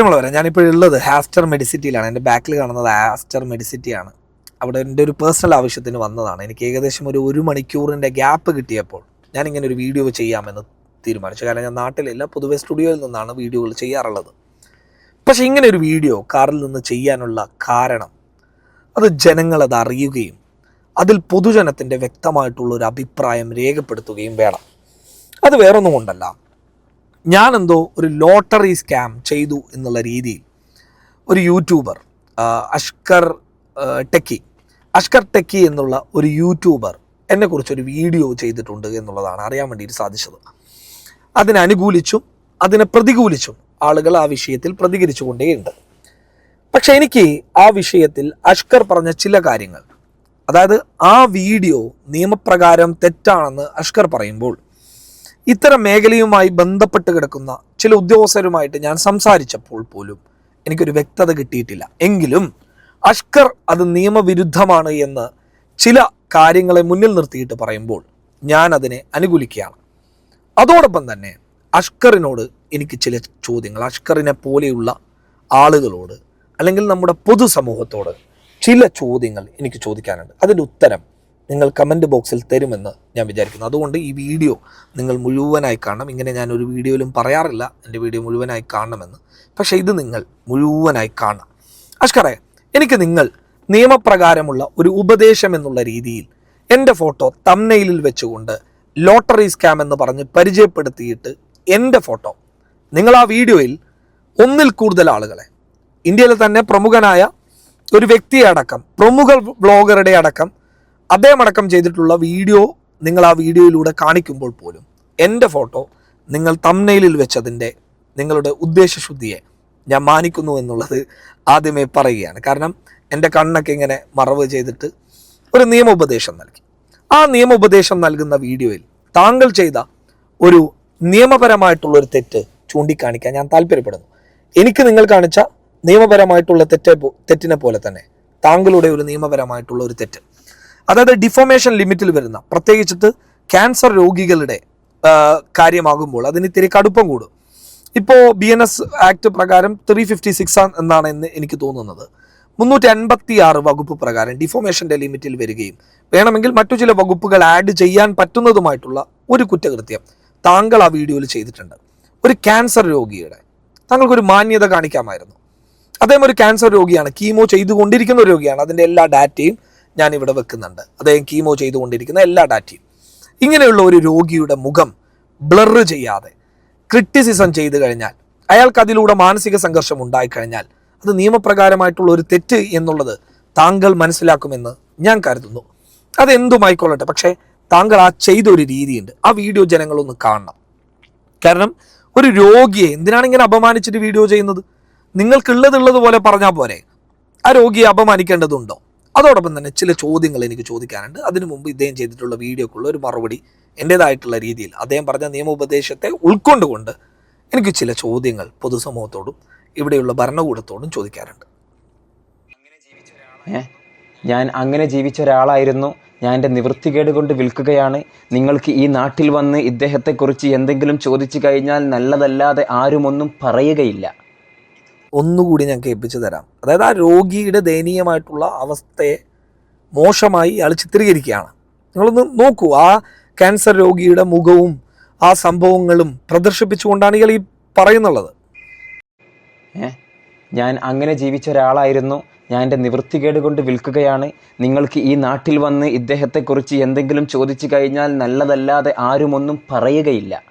പ്രിയമുള്ളവരെ ഞാനിപ്പോൾ ഉള്ളത് ഹാസ്റ്റർ മെഡിസിറ്റിയിലാണ് എന്റെ ബാക്കിൽ കാണുന്നത് ഹാസ്റ്റർ മെഡിസിറ്റിയാണ് അവിടെ എന്റെ ഒരു പേഴ്സണൽ ആവശ്യത്തിന് വന്നതാണ്. എനിക്ക് ഏകദേശം ഒരു ഒരു മണിക്കൂറിന്റെ ഗ്യാപ്പ് കിട്ടിയപ്പോൾ ഞാനിങ്ങനെ ഒരു വീഡിയോ ചെയ്യാമെന്ന് തീരുമാനിച്ചു. കാരണം ഞാൻ നാട്ടിലില്ല പൊതുവെ സ്റ്റുഡിയോയിൽ നിന്നാണ് വീഡിയോകൾ ചെയ്യാറുള്ളത്. പക്ഷേ ഇങ്ങനെ ഒരു വീഡിയോ കാറിൽ നിന്ന് ചെയ്യാനുള്ള കാരണം അത് ജനങ്ങളത് അറിയുകയും അതിൽ പൊതുജനത്തിന്റെ വ്യക്തമായിട്ടുള്ളൊരു അഭിപ്രായം രേഖപ്പെടുത്തുകയും വേണം. അത് വേറൊന്നും കൊണ്ടല്ല ഞാനെന്തോ ഒരു ലോട്ടറി സ്കാം ചെയ്തു എന്നുള്ള രീതിയിൽ ഒരു YouTuber Ashkar techie. Ashkar techie എന്നുള്ള ഒരു യൂട്യൂബർ എന്നെക്കുറിച്ചൊരു വീഡിയോ ചെയ്തിട്ടുണ്ട് എന്നുള്ളതാണ് അറിയാൻ വേണ്ടിയിട്ട് സാധിച്ചത്. അതിനെ അനുകൂലിച്ചും അതിനെ പ്രതികൂലിച്ചും ആളുകൾ ആ വിഷയത്തിൽ പ്രതികരിച്ചു കൊണ്ടേയുണ്ട് പക്ഷെ എനിക്ക് ആ വിഷയത്തിൽ അഷ്കർ പറഞ്ഞ ചില കാര്യങ്ങൾ അതായത് ആ വീഡിയോ നിയമപ്രകാരം തെറ്റാണെന്ന് അഷ്കർ പറയുമ്പോൾ ഇത്തരം മേഖലയുമായി ബന്ധപ്പെട്ട് കിടക്കുന്ന ചില ഉദ്യോഗസ്ഥരുമായിട്ട് ഞാൻ സംസാരിച്ചപ്പോൾ പോലും എനിക്കൊരു വ്യക്തത കിട്ടിയിട്ടില്ല. എങ്കിലും അഷ്കർ അത് നിയമവിരുദ്ധമാണ് എന്ന് ചില കാര്യങ്ങളെ മുന്നിൽ നിർത്തിയിട്ട് പറയുമ്പോൾ ഞാൻ അതിനെ അനുകൂലിക്കുകയാണ്. അതോടൊപ്പം തന്നെ അഷ്കറിനോട് എനിക്ക് ചില ചോദ്യങ്ങൾ അഷ്കറിനെ പോലെയുള്ള ആളുകളോട് അല്ലെങ്കിൽ നമ്മുടെ പൊതുസമൂഹത്തോട് ചില ചോദ്യങ്ങൾ എനിക്ക് ചോദിക്കാനുണ്ട്. അതിന്റെ ഉത്തരം നിങ്ങൾ കമന്റ് ബോക്സിൽ തരുമെന്ന് ഞാൻ വിചാരിക്കുന്നു. അതുകൊണ്ട് ഈ വീഡിയോ നിങ്ങൾ മുഴുവനായി കാണണം. ഇങ്ങനെ ഞാൻ ഒരു വീഡിയോയിലും പറയാറില്ല. എന്റെ വീഡിയോ മുഴുവനായി കാണണമെന്ന്. പക്ഷേ ഇത് നിങ്ങൾ മുഴുവനായി കാണണം. അഷ്കറെ എനിക്ക് നിങ്ങൾ നിയമപ്രകാരമുള്ള ഒരു ഉപദേശം എന്നുള്ള രീതിയിൽ എന്റെ ഫോട്ടോ തമ്നയിലിൽ വെച്ചുകൊണ്ട് ലോട്ടറി സ്കാം എന്ന് പറഞ്ഞ് പരിചയപ്പെടുത്തിയിട്ട് എന്റെ ഫോട്ടോ നിങ്ങൾ ആ വീഡിയോയിൽ ഒന്നിൽ കൂടുതൽ ആളുകളെ ഇന്ത്യയിലെ തന്നെ പ്രമുഖനായ ഒരു വ്യക്തിയെ അടക്കം പ്രമുഖ വ്ളോഗറുടെ അടക്കം അദ്ദേഹം അടക്കം ചെയ്തിട്ടുള്ള വീഡിയോ നിങ്ങൾ ആ വീഡിയോയിലൂടെ കാണിക്കുമ്പോൾ പോലും എന്റെ ഫോട്ടോ നിങ്ങൾ തമ്മനെയിലിൽ വെച്ചതിന്റെ നിങ്ങളുടെ ഉദ്ദേശശുദ്ധിയെ ഞാൻ മാനിക്കുന്നു എന്നുള്ളത് ആദ്യമേ പറയുകയാണ്. കാരണം എന്റെ കണ്ണൊക്കെ ഇങ്ങനെ മറവ് ചെയ്തിട്ട് ഒരു നിയമോപദേശം നൽകി. ആ നിയമോപദേശം നൽകുന്ന വീഡിയോയിൽ താങ്കൾ ചെയ്ത ഒരു നിയമപരമായിട്ടുള്ളൊരു തെറ്റ് ചൂണ്ടിക്കാണിക്കാൻ ഞാൻ താല്പര്യപ്പെടുന്നു. എനിക്ക് നിങ്ങൾ കാണിച്ച നിയമപരമായിട്ടുള്ള തെറ്റ് തെറ്റിനെ പോലെ തന്നെ താങ്കളുടെ ഒരു നിയമപരമായിട്ടുള്ള ഒരു തെറ്റ്. അതായത് ഡിഫോമേഷൻ ലിമിറ്റിൽ വരുന്ന പ്രത്യേകിച്ചിട്ട് ക്യാൻസർ രോഗികളുടെ കാര്യമാകുമ്പോൾ അതിന് ഇത്തിരി കടുപ്പം കൂടും. ഇപ്പോൾ ബി എൻ എസ് ആക്ട് പ്രകാരം ത്രീ ഫിഫ്റ്റി സിക്സ് എന്നാണ് എന്ന് എനിക്ക് തോന്നുന്നത്. മുന്നൂറ്റി അൻപത്തി ആറ് വകുപ്പ് പ്രകാരം ഡിഫോമേഷന്റെ ലിമിറ്റിൽ വരികയും വേണമെങ്കിൽ മറ്റു ചില വകുപ്പുകൾ ആഡ് ചെയ്യാൻ പറ്റുന്നതുമായിട്ടുള്ള ഒരു കുറ്റകൃത്യം താങ്കൾ ആ വീഡിയോയിൽ ചെയ്തിട്ടുണ്ട്. ഒരു ക്യാൻസർ രോഗിയുടെ താങ്കൾക്കൊരു മാന്യത കാണിക്കാമായിരുന്നു. അദ്ദേഹം ഒരു ക്യാൻസർ രോഗിയാണ് കീമോ ചെയ്തുകൊണ്ടിരിക്കുന്ന രോഗിയാണ് അതിന്റെ എല്ലാ ഡാറ്റയും ഞാൻ ഇവിടെ വെക്കുന്നുണ്ട് അദ്ദേഹം കീമോ ചെയ്തുകൊണ്ടിരിക്കുന്ന എല്ലാ ഡാറ്റയും. ഇങ്ങനെയുള്ള ഒരു രോഗിയുടെ മുഖം ബ്ലർ ചെയ്യാതെ ക്രിറ്റിസിസം ചെയ്തു കഴിഞ്ഞാൽ അയാൾക്ക് അതിലൂടെ മാനസിക സംഘർഷം ഉണ്ടായിക്കഴിഞ്ഞാൽ അത് നിയമപ്രകാരമായിട്ടുള്ള ഒരു തെറ്റ് എന്നുള്ളത് താങ്കൾ മനസ്സിലാക്കുമെന്ന് ഞാൻ കരുതുന്നു. അതെന്തുമായിക്കൊള്ളട്ടെ പക്ഷേ താങ്കൾ ആ ചെയ്ത ഒരു രീതിയുണ്ട്. ആ വീഡിയോ ജനങ്ങളൊന്ന് കാണണം. കാരണം ഒരു രോഗിയെ എന്തിനാണ് ഇങ്ങനെ അപമാനിച്ചിട്ട് വീഡിയോ ചെയ്യുന്നത്? നിങ്ങൾക്കുള്ളതുള്ളത് പോലെ പറഞ്ഞാൽ പോരെ. ആ രോഗിയെ അപമാനിക്കേണ്ടതുണ്ടോ? അതോടൊപ്പം തന്നെ ചില ചോദ്യങ്ങൾ എനിക്ക് ചോദിക്കാനുണ്ട്. അതിനു മുമ്പ് ഇദ്ദേഹം ചെയ്തിട്ടുള്ള വീഡിയോക്കുള്ള ഒരു മറുപടി എന്റെതായിട്ടുള്ള രീതിയിൽ അദ്ദേഹം പറഞ്ഞ നിയമോപദേശത്തെ ഉൾക്കൊണ്ടുകൊണ്ട് എനിക്ക് ചില ചോദ്യങ്ങൾ പൊതുസമൂഹത്തോടും ഇവിടെയുള്ള ഭരണകൂടത്തോടും ചോദിക്കാറുണ്ട്? ഞാൻ അങ്ങനെ ജീവിച്ച ഒരാളായിരുന്നു ഞാൻ എന്റെ നിവൃത്തികേട് കൊണ്ട് വിൽക്കുകയാണ്. നിങ്ങൾക്ക് ഈ നാട്ടിൽ വന്ന് ഇദ്ദേഹത്തെക്കുറിച്ച് എന്തെങ്കിലും ചോദിച്ചു കഴിഞ്ഞാൽ നല്ലതല്ലാതെ ആരുമൊന്നും പറയുകയില്ല. ഒന്നുകൂടി ഞാൻ കേൾപ്പിച്ചു തരാം. അതായത് ആ രോഗിയുടെ ദയനീയമായിട്ടുള്ള അവസ്ഥയെ മോശമായി അയാൾ ചിത്രീകരിക്കുകയാണ്. നിങ്ങളൊന്ന് നോക്കൂ ആ ക്യാൻസർ രോഗിയുടെ മുഖവും ആ സംഭവങ്ങളും പ്രദർശിപ്പിച്ചുകൊണ്ടാണ് ഇയാൾ ഈ പറയുന്നുള്ളത്. ഞാൻ അങ്ങനെ ജീവിച്ച ഒരാളായിരുന്നു. ഞാൻ എന്റെ നിവൃത്തികേട് കൊണ്ട് വിൽക്കുകയാണ്. നിങ്ങൾക്ക് ഈ നാട്ടിൽ വന്ന് ഇദ്ദേഹത്തെക്കുറിച്ച് എന്തെങ്കിലും ചോദിച്ചു കഴിഞ്ഞാൽ നല്ലതല്ലാതെ ആരുമൊന്നും പറയുകയില്ല.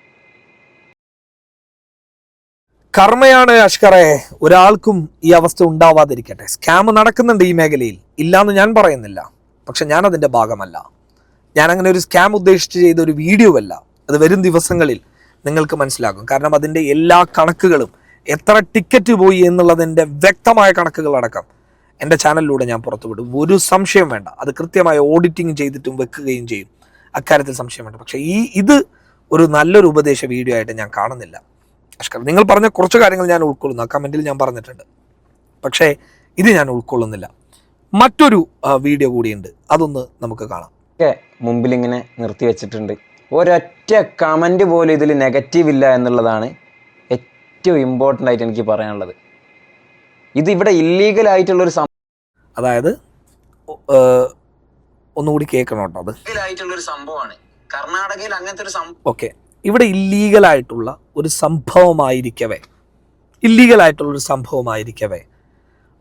കർമ്മയാണ് അഷ്കറെ. ഒരാൾക്കും ഈ അവസ്ഥ ഉണ്ടാവാതിരിക്കട്ടെ. സ്കാം നടക്കുന്നുണ്ട് ഈ മേഖലയിൽ. ഇല്ലാന്ന് ഞാൻ പറയുന്നില്ല. പക്ഷെ ഞാൻ അതിന്റെ ഭാഗമല്ല. ഞാൻ അങ്ങനെ ഒരു സ്കാം ഉദ്ദേശിച്ച് ചെയ്ത ഒരു വീഡിയോ അല്ല അത് വരും ദിവസങ്ങളിൽ നിങ്ങൾക്ക് മനസ്സിലാകും. കാരണം അതിന്റെ എല്ലാ കണക്കുകളും എത്ര ടിക്കറ്റ് പോയി എന്നുള്ളതിന്റെ വ്യക്തമായ കണക്കുകളടക്കം എന്റെ ചാനലിലൂടെ ഞാൻ പുറത്തുവിടും. ഒരു സംശയം വേണ്ട. അത് കൃത്യമായ ഓഡിറ്റിംഗ് ചെയ്തിട്ടും വെക്കുകയും ചെയ്യും. അക്കാര്യത്തിൽ സംശയം വേണ്ട. പക്ഷേ ഈ ഇത് ഒരു നല്ലൊരു ഉപദേശ വീഡിയോ ആയിട്ട് ഞാൻ കാണുന്നില്ല. അഷ്കർ നിങ്ങൾ പറഞ്ഞ കുറച്ച് കാര്യങ്ങൾ ഞാൻ ഉൾക്കൊള്ളുന്നു. ആ കമന്റിൽ ഞാൻ പറഞ്ഞിട്ടുണ്ട്. പക്ഷേ ഇത് ഞാൻ ഉൾക്കൊള്ളുന്നില്ല. മറ്റൊരു വീഡിയോ കൂടിയുണ്ട്. അതൊന്ന് നമുക്ക് കാണാം. ഒക്കെ മുമ്പിൽ ഇങ്ങനെ നിർത്തി വെച്ചിട്ടുണ്ട്. ഒരൊറ്റ കമന്റ് പോലും ഇതിൽ നെഗറ്റീവ് ഇല്ല എന്നുള്ളതാണ് ഏറ്റവും ഇമ്പോർട്ടന്റ് ആയിട്ട് എനിക്ക് പറയാനുള്ളത്. ഇത് ഇവിടെ ഒരു അതായത് ഒന്നുകൂടി കേൾക്കണം കേട്ടോ അത്. ആയിട്ടുള്ള ഒരു സംഭവമാണ്. കർണാടകയിൽ അങ്ങനത്തെ ഒരു സംഭവം ഓക്കെ. ഇവിടെ ഇല്ലീഗലായിട്ടുള്ള ഒരു സംഭവമായിരിക്കവേ. ഇല്ലീഗലായിട്ടുള്ള ഒരു സംഭവമായിരിക്കവേ.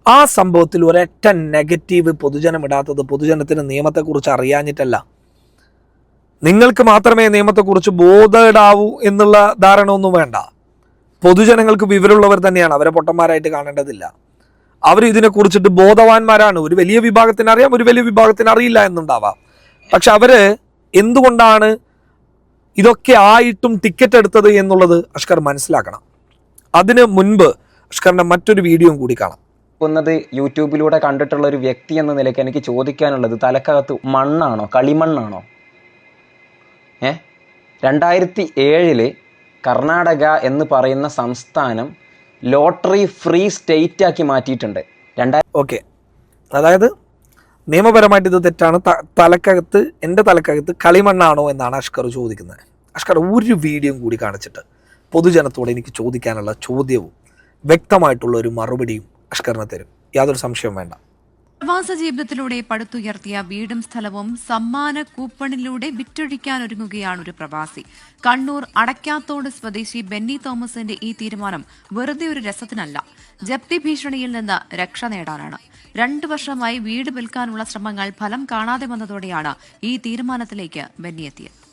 ആ സംഭവത്തിൽ ഒരൊറ്റ നെഗറ്റീവ് പൊതുജനം ഇടാത്തത് പൊതുജനത്തിന് നിയമത്തെക്കുറിച്ച് അറിയാഞ്ഞിട്ടല്ല. നിങ്ങൾക്ക് മാത്രമേ നിയമത്തെക്കുറിച്ച് ബോധമിടാവൂ എന്നുള്ള ധാരണ ഒന്നും വേണ്ട. പൊതുജനങ്ങൾക്ക് വിവരമുള്ളവർ തന്നെയാണ് അവരെ പൊട്ടന്മാരായിട്ട് കാണേണ്ടതില്ല. അവർ ഇതിനെക്കുറിച്ചിട്ട് ബോധവാന്മാരാണ്. ഒരു വലിയ വിഭാഗത്തിന് അറിയാം ഒരു വലിയ വിഭാഗത്തിന് അറിയില്ല എന്നുണ്ടാവാം. പക്ഷെ അവർ എന്തുകൊണ്ടാണ് ഇതൊക്കെ ആയിട്ടും ടിക്കറ്റ് എടുത്തത് എന്നുള്ളത് അഷ്കർ മനസ്സിലാക്കണം. അതിന് മുൻപ് അഷ്കറിന്റെ മറ്റൊരു വീഡിയോ കൂടി കാണാം. ുന്നത് യൂട്യൂബിലൂടെ കണ്ടിട്ടുള്ള ഒരു വ്യക്തി എന്ന നിലയ്ക്ക് എനിക്ക് ചോദിക്കാനുള്ളത് തലക്കകത്ത് മണ്ണാണോ കളിമണ്ണാണോ? ഏ? രണ്ടായിരത്തി ഏഴിൽ കർണാടക എന്ന് പറയുന്ന സംസ്ഥാനം ലോട്ടറി ഫ്രീ സ്റ്റേറ്റ് ആക്കി മാറ്റിയിട്ടുണ്ട്. രണ്ടായിരം ഓക്കെ. അതായത്? നിയമപരമായിട്ട് ഇത് തെറ്റാണ്. തലക്കകത്ത് എന്റെ തലക്കകത്ത് കളിമണ്ണാണോ എന്നാണ് അഷ്കർ ചോദിക്കുന്നത്. അഷ്കർ ഒരു വീഡിയോ കൂടി കാണിച്ചിട്ട് പൊതുജനത്തോട് എനിക്ക് ചോദിക്കാനുള്ള ചോദ്യവും വ്യക്തമായിട്ടുള്ള ഒരു മറുപടിയും അഷ്കറിന് തരും. യാതൊരു സംശയവും വേണ്ട. പ്രവാസ ജീവിതത്തിലൂടെ പടുത്തുയർത്തിയ വീടും സ്ഥലവും സമ്മാന കൂപ്പണിലൂടെ വിറ്റൊഴിക്കാൻ ഒരുങ്ങുകയാണ് ഒരു പ്രവാസി. കണ്ണൂർ അടയ്ക്കാത്തോട് സ്വദേശി ബെന്നി തോമസിന്റെ ഈ തീരുമാനം വെറുതെ ഒരു രസത്തിനല്ല. ജപ്തി ഭീഷണിയിൽ നിന്ന് രക്ഷ നേടാനാണ്. രണ്ടു വർഷമായി വീട് വിൽക്കാനുള്ള ശ്രമങ്ങൾ ഫലം കാണാതെ വന്നതോടെയാണ് ഈ തീരുമാനത്തിലേക്ക് ബെന്നി എത്തിയത്.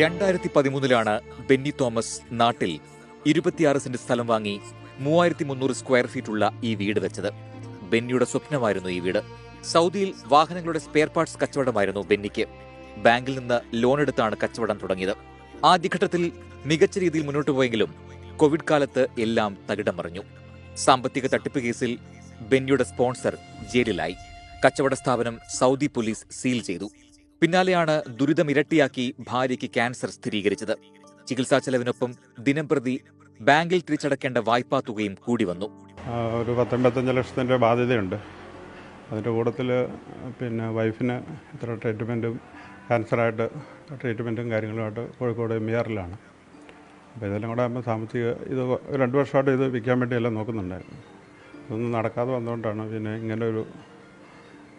രണ്ടായിരത്തി പതിമൂന്നിലാണ് ബെന്നി തോമസ് നാട്ടിൽ ഇരുപത്തിയാറ് സെന്റ് സ്ഥലം വാങ്ങി മൂവായിരത്തി മുന്നൂറ് സ്ക്വയർ ഫീറ്റുള്ള ഈ വീട് വെച്ചത്. ബെന്നിയുടെ സ്വപ്നമായിരുന്നു ഈ വീട്. സൗദിയിൽ വാഹനങ്ങളുടെ സ്പെയർ പാർട്സ് കച്ചവടമായിരുന്നു ബെന്നിക്ക്. ബാങ്കിൽ നിന്ന് ലോൺ എടുത്താണ് കച്ചവടം തുടങ്ങിയത്. ആദ്യഘട്ടത്തിൽ മികച്ച രീതിയിൽ മുന്നോട്ട് പോയെങ്കിലും കോവിഡ് കാലത്ത് എല്ലാം തകിടം മറിഞ്ഞു. സാമ്പത്തിക തട്ടിപ്പ് കേസിൽ ബെന്നിയുടെ സ്പോൺസർ ജയിലിലായി. കച്ചവട സ്ഥാപനം സൗദി പോലീസ് സീൽ ചെയ്തു. പിന്നാലെയാണ് ദുരിതം ഇരട്ടിയാക്കി ഭാര്യയ്ക്ക് ക്യാൻസർ സ്ഥിരീകരിച്ചത്. ചികിത്സാ ചെലവിനൊപ്പം ദിനംപ്രതി ബാങ്കിൽ തിരിച്ചടക്കേണ്ട വായ്പാ തുകയും കൂടി വന്നു. ഒരു പത്തൊമ്പത്തഞ്ച് ലക്ഷത്തിന്റെ ബാധ്യതയുണ്ട്. അതിന്റെ കൂട്ടത്തിൽ പിന്നെ വൈഫിന് ഇത്ര ട്രീറ്റ്മെന്റും ക്യാൻസറായിട്ട് ട്രീറ്റ്മെന്റും കാര്യങ്ങളുമായിട്ട് കോഴിക്കോട് എം ആറിലാണ്. അപ്പോൾ ഇതെല്ലാം കൂടെ ആകുമ്പോൾ സാമ്പത്തിക ഇത് രണ്ട് വർഷമായിട്ട് ഇത് വിൽക്കാൻ വേണ്ടിയെല്ലാം നോക്കുന്നുണ്ടായിരുന്നു. ഇതൊന്നും നടക്കാതെ വന്നുകൊണ്ടാണ് പിന്നെ ഇങ്ങനെ ഒരു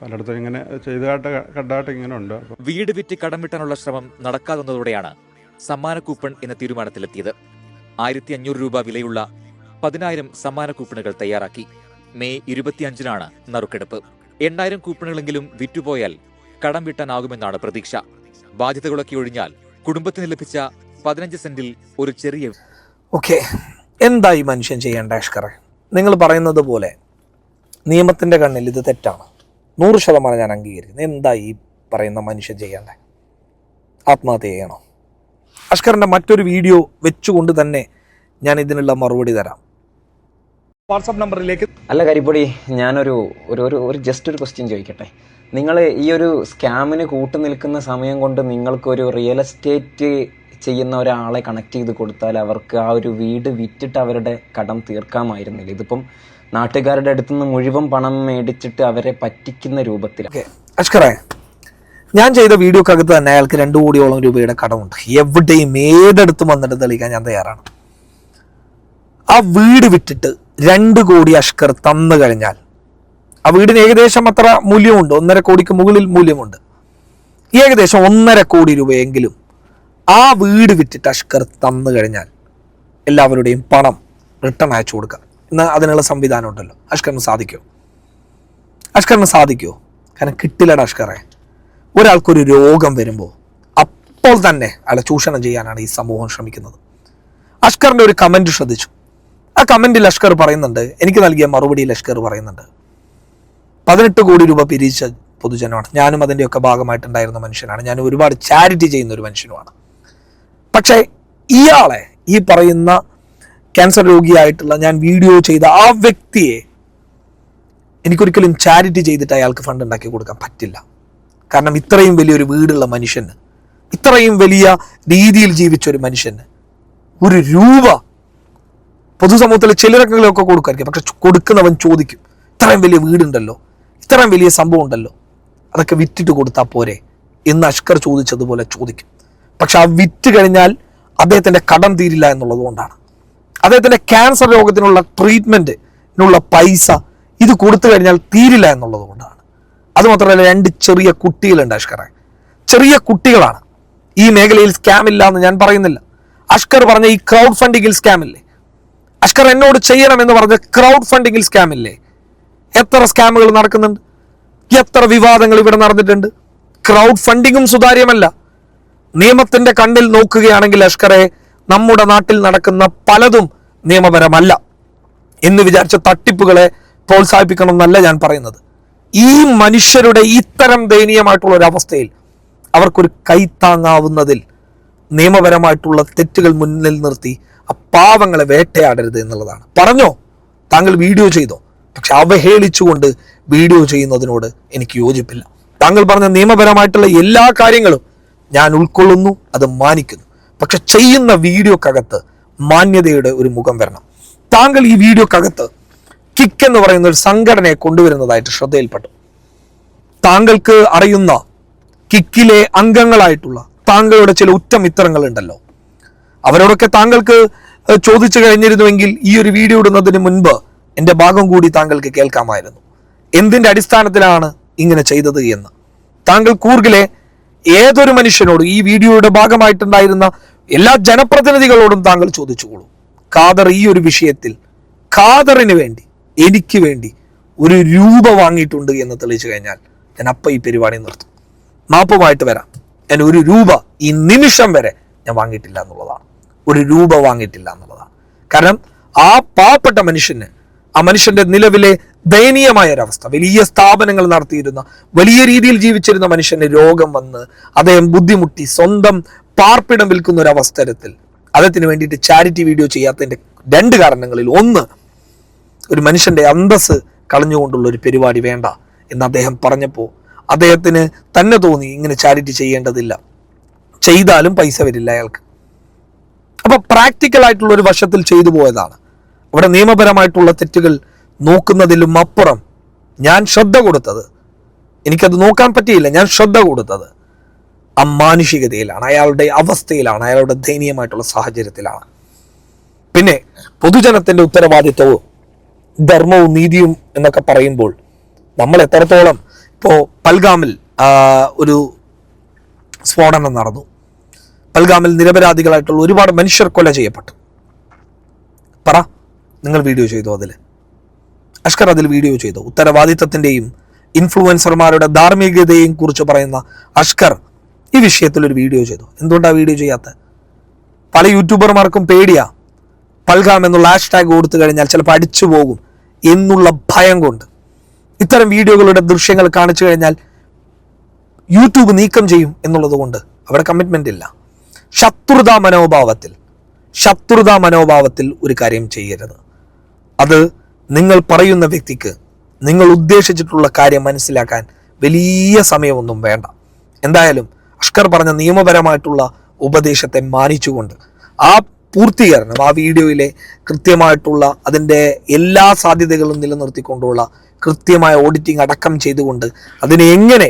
പലയിടത്തും ഇങ്ങനെ ചെയ്തതായിട്ട് കണ്ടായിട്ട് ഇങ്ങനെ ഉണ്ട്. വീട് വിറ്റ് കടം വിട്ടാനുള്ള ശ്രമം നടക്കാതെന്നതോടെയാണ് സമ്മാന കൂപ്പൺ എന്ന തീരുമാനത്തിലെത്തിയത്. ആയിരത്തി അഞ്ഞൂറ് രൂപ വിലയുള്ള പതിനായിരം സമ്മാന കൂപ്പണുകൾ തയ്യാറാക്കി. മെയ് ഇരുപത്തിയഞ്ചിനാണ് നറുക്കെടുപ്പ്. എണ്ണായിരം കൂപ്പണുകളെങ്കിലും വിറ്റുപോയാൽ കടം വീട്ടാനാകുമെന്നാണ് പ്രതീക്ഷ. ബാധ്യതകളൊക്കെ ഒഴിഞ്ഞാൽ കുടുംബത്തിന് ലഭിച്ച പതിനഞ്ച് സെന്റിൽ ഒരു ചെറിയ ഓക്കെ. എന്തായി മനുഷ്യൻ ചെയ്യേണ്ട അഷ്കറെ നിങ്ങൾ പറയുന്നത് പോലെ നിയമത്തിന്റെ കണ്ണിൽ ഇത് തെറ്റാണ്. നൂറ് ശതമാനം ഞാൻ അംഗീകരിക്കുന്നു. എന്താ ഈ പറയുന്ന മനുഷ്യൻ ചെയ്യേണ്ടത്? ആത്മഹത്യ ചെയ്യണോ? അഷ്കറിന്റെ മറ്റൊരു വീഡിയോ വെച്ചുകൊണ്ട് തന്നെ ഞാൻ ഇതിനുള്ള മറുപടി തരാം. വാട്സാപ്പ് നമ്പറിലേക്ക് അല്ല കരിപ്പൊടി ഞാനൊരു ഒരു ഒരു ഒരു ജസ്റ്റ് ഒരു ക്വസ്റ്റ്യൻ ചോദിക്കട്ടെ. നിങ്ങൾ ഈ ഒരു സ്കാമിന് കൂട്ടു നിൽക്കുന്ന സമയം കൊണ്ട് നിങ്ങൾക്കൊരു റിയൽ എസ്റ്റേറ്റ് ചെയ്യുന്ന ഒരാളെ കണക്ട് ചെയ്ത് കൊടുത്താൽ അവർക്ക് ആ ഒരു വീട് വിറ്റിട്ട് അവരുടെ കടം തീർക്കാമായിരുന്നില്ല. ഇതിപ്പം നാട്ടുകാരുടെ അടുത്ത് നിന്ന് മുഴുവൻ പണം മേടിച്ചിട്ട് അവരെ പറ്റിക്കുന്ന രൂപത്തിൽ അഷ്കറേ ഞാൻ ചെയ്ത വീഡിയോക്കകത്ത് തന്നെ അയാൾക്ക് രണ്ട് കോടിയോളം രൂപയുടെ കടമുണ്ട്. എവിടെയും ഏതെടുത്തും വന്നിട്ട് തെളിയിക്കാൻ ഞാൻ തയ്യാറാണ്. ആ വീട് വിട്ടിട്ട് രണ്ട് കോടി അഷ്കർ തന്നു കഴിഞ്ഞാൽ ആ വീടിന് ഏകദേശം അത്ര മൂല്യമുണ്ട്. ഒന്നര കോടിക്ക് മുകളിൽ മൂല്യമുണ്ട്. ഏകദേശം ഒന്നര കോടി രൂപയെങ്കിലും ആ വീട് വിറ്റിട്ട് അഷ്കർ തന്നു കഴിഞ്ഞാൽ എല്ലാവരുടെയും പണം റിട്ടേൺ അയച്ചു കൊടുക്കാം. അതിനുള്ള സംവിധാനം ഉണ്ടല്ലോ. അഷ്കറിന് സാധിക്കുമോ അഷ്കറിന് സാധിക്കുമോ കാരണം കിട്ടില്ലട അഷ്കറെ. ഒരാൾക്കൊരു രോഗം വരുമ്പോൾ അപ്പോൾ തന്നെ അയാളെ ചൂഷണം ചെയ്യാനാണ് ഈ സമൂഹം ശ്രമിക്കുന്നത്. അഷ്കറിന്റെ ഒരു കമന്റ് ശ്രദ്ധിച്ചു. ആ കമന്റിൽ അഷ്കർ പറയുന്നുണ്ട് എനിക്ക് നൽകിയ മറുപടി അഷ്കർ പറയുന്നുണ്ട്. പതിനെട്ട് കോടി രൂപ പിരിച്ച പൊതുജനമാണ്. ഞാനും അതിന്റെയൊക്കെ ഭാഗമായിട്ടുണ്ടായിരുന്ന മനുഷ്യനാണ്. ഞാൻ ഒരുപാട് ചാരിറ്റി ചെയ്യുന്ന ഒരു മനുഷ്യനുമാണ്. പക്ഷേ ഇയാളെ ഈ പറയുന്ന ക്യാൻസർ രോഗിയായിട്ടുള്ള ഞാൻ വീഡിയോ ചെയ്ത ആ വ്യക്തിയെ എനിക്കൊരിക്കലും ചാരിറ്റി ചെയ്തിട്ട് അയാൾക്ക് ഫണ്ട് ഉണ്ടാക്കി കൊടുക്കാൻ പറ്റില്ല. കാരണം ഇത്രയും വലിയൊരു വീടുള്ള മനുഷ്യന് ഇത്രയും വലിയ രീതിയിൽ ജീവിച്ച ഒരു മനുഷ്യന് ഒരു രൂപ പൊതുസമൂഹത്തിലെ ചിലരൊക്കെ കൊടുക്കായിരിക്കും പക്ഷെ കൊടുക്കുന്നവൻ ചോദിക്കും ഇത്രയും വലിയ വീടുണ്ടല്ലോ ഇത്രയും വലിയ സംഭവം ഉണ്ടല്ലോ അതൊക്കെ വിറ്റിട്ട് കൊടുത്താൽ പോരെ? എന്ന് അഷ്കർ ചോദിച്ചതുപോലെ ചോദിക്കും. പക്ഷെ ആ വിറ്റ് കഴിഞ്ഞാൽ അദ്ദേഹത്തിന്റെ കടം തീരില്ല എന്നുള്ളത് കൊണ്ടാണ് അദ്ദേഹത്തിന്റെ ക്യാൻസർ രോഗത്തിനുള്ള ട്രീറ്റ്മെന്റിനുള്ള പൈസ ഇത് കൊടുത്തു കഴിഞ്ഞാൽ തീരില്ല എന്നുള്ളത് കൊണ്ടാണ്. അതുമാത്രമല്ല രണ്ട് ചെറിയ കുട്ടികളുണ്ട് അഷ്കറെ. ചെറിയ കുട്ടികളാണ്. ഈ മേഖലയിൽ സ്കാം ഇല്ല എന്ന് ഞാൻ പറയുന്നില്ല. അഷ്കർ പറഞ്ഞ ഈ ക്രൗഡ് ഫണ്ടിങ്ങിൽ സ്കാം ഇല്ലേ? അഷ്കർ എന്നോട് ചെയ്യണമെന്ന് പറഞ്ഞ ക്രൗഡ് ഫണ്ടിങ്ങിൽ സ്കാം ഇല്ലേ? എത്ര സ്കാമുകൾ നടക്കുന്നുണ്ട്? എത്ര വിവാദങ്ങൾ ഇവിടെ നടന്നിട്ടുണ്ട്? ക്രൗഡ് ഫണ്ടിങ്ങും സുതാര്യമല്ല. നിയമത്തിന്റെ കണ്ണിൽ നോക്കുകയാണെങ്കിൽ അഷ്കറെ നമ്മുടെ നാട്ടിൽ നടക്കുന്ന പലതും നിയമപരമല്ല എന്ന് വിചാരിച്ച തട്ടിപ്പുകളെ പ്രോത്സാഹിപ്പിക്കണം എന്നല്ല ഞാൻ പറയുന്നത്. ഈ മനുഷ്യരുടെ ഇത്തരം ദയനീയമായിട്ടുള്ള ഒരു അവസ്ഥയിൽ അവർക്കൊരു കൈത്താങ്ങാവുന്നതിൽ നിയമപരമായിട്ടുള്ള തെറ്റുകൾ മുന്നിൽ നിർത്തി ആ പാവങ്ങളെ വേട്ടയാടരുത് എന്നുള്ളതാണ്. പറഞ്ഞോ? താങ്കൾ വീഡിയോ ചെയ്തോ? പക്ഷെ അവഹേളിച്ചുകൊണ്ട് വീഡിയോ ചെയ്യുന്നതിനോട് എനിക്ക് യോജിപ്പില്ല. താങ്കൾ പറഞ്ഞ നിയമപരമായിട്ടുള്ള എല്ലാ കാര്യങ്ങളും ഞാൻ ഉൾക്കൊള്ളുന്നു അത് മാനിക്കുന്നു. പക്ഷെ ചെയ്യുന്ന വീഡിയോക്കകത്ത് മാന്യതയുടെ ഒരു മുഖം വരണം. താങ്കൾ ഈ വീഡിയോക്കകത്ത് കിക്ക് എന്ന് പറയുന്ന ഒരു സംഘടനയെ കൊണ്ടുവരുന്നതായിട്ട് ശ്രദ്ധയിൽപ്പെട്ടു. താങ്കൾക്ക് അറിയുന്ന കിക്കിലെ അംഗങ്ങളായിട്ടുള്ള താങ്കളുടെ ചില ഉറ്റമിത്രങ്ങൾ ഉണ്ടല്ലോ അവരോടൊക്കെ താങ്കൾക്ക് ചോദിച്ചു കഴിഞ്ഞിരുന്നുവെങ്കിൽ ഈ ഒരു വീഡിയോ ഇടുന്നതിന് മുൻപ് എന്റെ ഭാഗം കൂടി താങ്കൾക്ക് കേൾക്കാമായിരുന്നു. എന്തിന്റെ അടിസ്ഥാനത്തിലാണ് ഇങ്ങനെ ചെയ്തത് എന്ന്? താങ്കൾ കൂർഗിലെ ഏതൊരു മനുഷ്യനോടും ഈ വീഡിയോയുടെ ഭാഗമായിട്ടുണ്ടായിരുന്ന എല്ലാ ജനപ്രതിനിധികളോടും താങ്കൾ ചോദിച്ചുകൊള്ളൂ. ഖാദർ ഈ ഒരു വിഷയത്തിൽ ഖാദറിന് വേണ്ടി എനിക്ക് വേണ്ടി ഒരു രൂപ വാങ്ങിയിട്ടുണ്ട് എന്ന് തെളിയിച്ചു കഴിഞ്ഞാൽ ഞാൻ അപ്പം ഈ പരിപാടി നിർത്തും. മാപ്പുമായിട്ട് വരാം. ഞാൻ ഒരു രൂപ ഈ നിമിഷം വരെ ഞാൻ വാങ്ങിയിട്ടില്ല എന്നുള്ളതാണ്. ഒരു രൂപ വാങ്ങിയിട്ടില്ല എന്നുള്ളതാണ്. കാരണം ആ പാവപ്പെട്ട മനുഷ്യന് ആ മനുഷ്യന്റെ നിലവിലെ ദയനീയമായ ഒരവസ്ഥ വലിയ സ്ഥാപനങ്ങൾ നടത്തിയിരുന്ന വലിയ രീതിയിൽ ജീവിച്ചിരുന്ന മനുഷ്യന് രോഗം വന്ന് അദ്ദേഹം ബുദ്ധിമുട്ടി സ്വന്തം പാർപ്പിടം വിൽക്കുന്ന ഒരു അവസരത്തിൽ അദ്ദേഹത്തിന് വേണ്ടിയിട്ട് ചാരിറ്റി വീഡിയോ ചെയ്യാത്തതിന്റെ രണ്ട് കാരണങ്ങളിൽ ഒന്ന് ഒരു മനുഷ്യന്റെ അന്തസ് കളഞ്ഞുകൊണ്ടുള്ള ഒരു പരിപാടി വേണ്ട എന്ന് അദ്ദേഹം പറഞ്ഞപ്പോൾ അദ്ദേഹത്തിന് തന്നെ തോന്നി ഇങ്ങനെ ചാരിറ്റി ചെയ്യേണ്ടതില്ല. ചെയ്താലും പൈസ വരില്ല അയാൾക്ക്. അപ്പോൾ പ്രാക്ടിക്കൽ ആയിട്ടുള്ള ഒരു വശത്തിൽ ചെയ്തു പോയതാണ്. അവിടെ നിയമപരമായിട്ടുള്ള തെറ്റുകൾ നോക്കുന്നതിലും അപ്പുറം ഞാൻ ശ്രദ്ധ കൊടുത്തത്. എനിക്കത് നോക്കാൻ പറ്റിയില്ല ഞാൻ ശ്രദ്ധ കൊടുത്തത്. അമാനുഷികതയിലാണ് അയാളുടെ അവസ്ഥയിലാണ് അയാളുടെ ദയനീയമായിട്ടുള്ള സാഹചര്യത്തിലാണ്. പിന്നെ പൊതുജനത്തിന്റെ ഉത്തരവാദിത്വവും ധർമ്മവും നീതിയും എന്നൊക്കെ പറയുമ്പോൾ നമ്മൾ എത്രത്തോളം ഇപ്പോൾ പൽഗാമിൽ ഒരു സ്ഫോടനം നടന്നു. പൽഗാമിൽ നിരപരാധികളായിട്ടുള്ള ഒരുപാട് മനുഷ്യർ കൊല ചെയ്യപ്പെട്ടു. പറ നിങ്ങൾ വീഡിയോ ചെയ്തു അതിൽ അഷ്കർ അതിൽ വീഡിയോ ചെയ്തു? ഉത്തരവാദിത്തത്തിന്റെയും ഇൻഫ്ലുവൻസർമാരുടെ ധാർമ്മികതയെയും കുറിച്ച് പറയുന്ന അഷ്കർ ഈ വിഷയത്തിൽ ഒരു വീഡിയോ ചെയ്തു. എന്തുകൊണ്ടാണ് വീഡിയോ ചെയ്യാത്ത പല യൂട്യൂബർമാർക്കും പേടിയാ. പൽഗാം എന്നുള്ള ഹാഷ് ടാഗ് കൊടുത്തു കഴിഞ്ഞാൽ ചിലപ്പോൾ അടിച്ചു പോകും എന്നുള്ള ഭയം കൊണ്ട്. ഇത്തരം വീഡിയോകളുടെ ദൃശ്യങ്ങൾ കാണിച്ചു കഴിഞ്ഞാൽ യൂട്യൂബ് നീക്കം ചെയ്യും എന്നുള്ളത് കൊണ്ട് അവിടെ കമ്മിറ്റ്മെന്റ് ഇല്ല. ശത്രുതാ മനോഭാവത്തിൽ ശത്രുതാ മനോഭാവത്തിൽ ഒരു കാര്യം ചെയ്യരുത്. അത് നിങ്ങൾ പറയുന്ന വ്യക്തിക്ക് നിങ്ങൾ ഉദ്ദേശിച്ചിട്ടുള്ള കാര്യം മനസ്സിലാക്കാൻ വലിയ സമയമൊന്നും വേണ്ട. എന്തായാലും അഷ്കർ പറഞ്ഞ നിയമപരമായിട്ടുള്ള ഉപദേശത്തെ മാനിച്ചുകൊണ്ട് ആ പൂർത്തീകരണം ആ വീഡിയോയിലെ കൃത്യമായിട്ടുള്ള അതിന്റെ എല്ലാ സാധ്യതകളും നിലനിർത്തിക്കൊണ്ടുള്ള കൃത്യമായ ഓഡിറ്റിംഗ് അടക്കം ചെയ്തുകൊണ്ട് അതിനെ എങ്ങനെ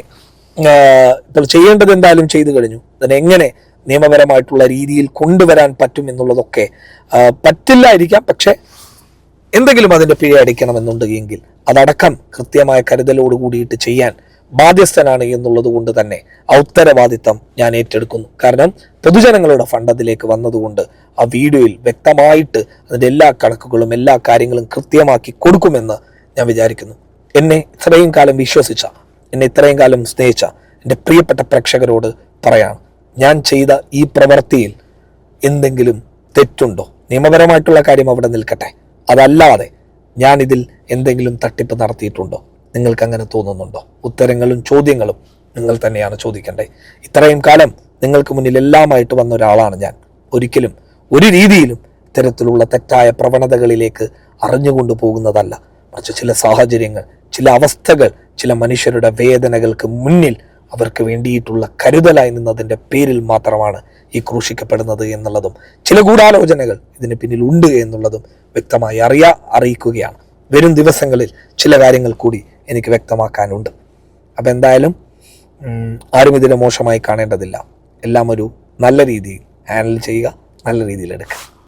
ഇപ്പോൾ ചെയ്യേണ്ടത് എന്തായാലും ചെയ്തു കഴിഞ്ഞു. അതിനെ എങ്ങനെ നിയമപരമായിട്ടുള്ള രീതിയിൽ കൊണ്ടുവരാൻ പറ്റും എന്നുള്ളതൊക്കെ പറ്റില്ലായിരിക്കാം. പക്ഷേ എന്തെങ്കിലും അതിന്റെ പിഴ അടിക്കണമെന്നുണ്ടെങ്കിൽ അതടക്കം കൃത്യമായ കരുതലോട് കൂടിയിട്ട് ചെയ്യാൻ ബാധ്യസ്ഥനാണ് എന്നുള്ളത് കൊണ്ട് തന്നെ ഉത്തരവാദിത്തം ഞാൻ ഏറ്റെടുക്കുന്നു. കാരണം പൊതുജനങ്ങളുടെ ഫണ്ട് അതിലേക്ക് വന്നതുകൊണ്ട് ആ വീഡിയോയിൽ വ്യക്തമായിട്ട് അതിന്റെ എല്ലാ കണക്കുകളും എല്ലാ കാര്യങ്ങളും കൃത്യമാക്കി കൊടുക്കുമെന്ന് ഞാൻ വിചാരിക്കുന്നു. എന്നെ ഇത്രയും കാലം വിശ്വസിച്ച എന്നെ ഇത്രയും കാലം സ്നേഹിച്ച എന്റെ പ്രിയപ്പെട്ട പ്രേക്ഷകരോട് പറയാണ് ഞാൻ ചെയ്ത ഈ പ്രവൃത്തിയിൽ എന്തെങ്കിലും തെറ്റുണ്ടോ? നിയമപരമായിട്ടുള്ള കാര്യം അവിടെ നിൽക്കട്ടെ. അതല്ലാതെ ഞാൻ ഇതിൽ എന്തെങ്കിലും തട്ടിപ്പ് നടത്തിയിട്ടുണ്ടോ? നിങ്ങൾക്ക് അങ്ങനെ തോന്നുന്നുണ്ടോ? ഉത്തരങ്ങളും ചോദ്യങ്ങളും നിങ്ങൾ തന്നെയാണ് ചോദിക്കേണ്ടത് ഇത്രയും കാലം നിങ്ങൾക്ക് മുന്നിൽ എല്ലാമായിട്ട് വന്ന ഒരാളാണ് ഞാൻ. ഒരിക്കലും ഒരു രീതിയിലും ഇത്തരത്തിലുള്ള തെറ്റായ പ്രവണതകളിലേക്ക് അറിഞ്ഞുകൊണ്ട് പോകുന്നതല്ല. മറിച്ച് ചില സാഹചര്യങ്ങൾ ചില അവസ്ഥകൾ ചില മനുഷ്യരുടെ വേദനകൾക്ക് മുന്നിൽ അവർക്ക് വേണ്ടിയിട്ടുള്ള കരുതലായി നിന്നതിന്റെ പേരിൽ മാത്രമാണ് ഈ ക്രൂശിക്കപ്പെടുന്നത് എന്നുള്ളതും ചില ഗൂഢാലോചനകൾ ഇതിന് പിന്നിൽ ഉണ്ട് എന്നുള്ളതും വ്യക്തമായി അറിയാ അറിയിക്കുകയാണ്. വരും ദിവസങ്ങളിൽ ചില കാര്യങ്ങൾ കൂടി എനിക്ക് വ്യക്തമാക്കാനുണ്ട്. അപ്പം എന്തായാലും ആരും ഇതിനെ മോശമായി കാണേണ്ടതില്ല. എല്ലാം ഒരു നല്ല രീതിയിൽ ഹാൻഡിൽ ചെയ്യുക നല്ല രീതിയിൽ എടുക്കുക.